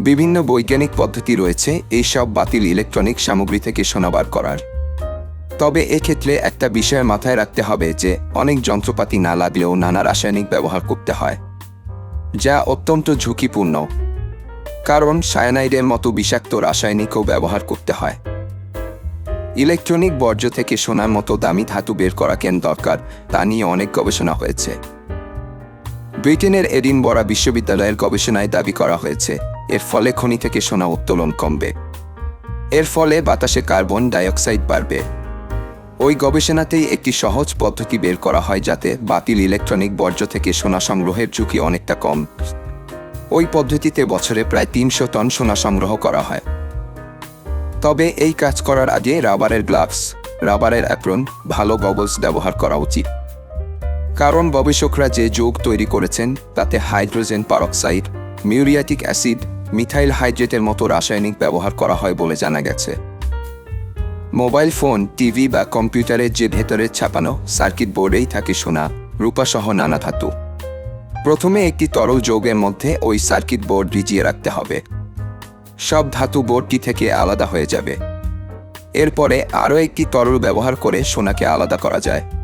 বিভিন্ন বৈজ্ঞানিক পদ্ধতি রয়েছে এই সব বাতিল ইলেকট্রনিক সামগ্রী থেকে সোনা বার করার। তবে এক্ষেত্রে একটা বিষয় মাথায় রাখতে হবে যে, অনেক যন্ত্রপাতি না লাগলেও নানা রাসায়নিক ব্যবহার করতে হয়, যা অত্যন্ত ঝুঁকিপূর্ণ। কারণ সায়ানাইডের মতো বিষাক্ত রাসায়নিকও ব্যবহার করতে হয়। ইলেকট্রনিক বর্জ্য থেকে সোনার মতো দামি ধাতু বের করা কেন দরকার, তা নিয়ে অনেক গবেষণা হয়েছে। ব্রিটেনের এডিনবরা বিশ্ববিদ্যালয়ের গবেষণায় দাবি করা হয়েছে এর ফলে খনি থেকে সোনা উত্তোলন কমবে। এর ফলে বাতাসে কার্বন ডাইঅক্সাইড বাড়বে। ওই গবেষণাতেই একটি সহজ পদ্ধতি বের করা হয় যাতে বাতিল ইলেকট্রনিক বর্জ্য থেকে সোনা সংগ্রহের ঝুঁকি অনেকটা কম। ওই পদ্ধতিতে বছরে প্রায় তিনশো টন সোনা সংগ্রহ করা হয়। তবে এই কাজ করার আগে রাবারের গ্লাভস, রাবারের অ্যাপ্রন, ভালো গগলস ব্যবহার করা উচিত। কারণ গবেষকরা যে যোগ তৈরি করেছেন, তাতে hydrogen peroxide, muriatic acid methyl হাইড্রেটের মতো রাসায়নিক ব্যবহার করা হয় বলে জানা গেছে। মোবাইল ফোন, টিভি বা কম্পিউটারের যে ভেতরে ছাপানো সার্কিট বোর্ডেই থাকে সোনা, রূপাসহ নানা ধাতু। প্রথমে একটি তরল যৌগের মধ্যে ওই সার্কিট বোর্ড ভিজিয়ে রাখতে হবে। সব ধাতু বোর্ডটি থেকে আলাদা হয়ে যাবে। এরপরে আরও একটি তরল ব্যবহার করে সোনাকে আলাদা করা যায়।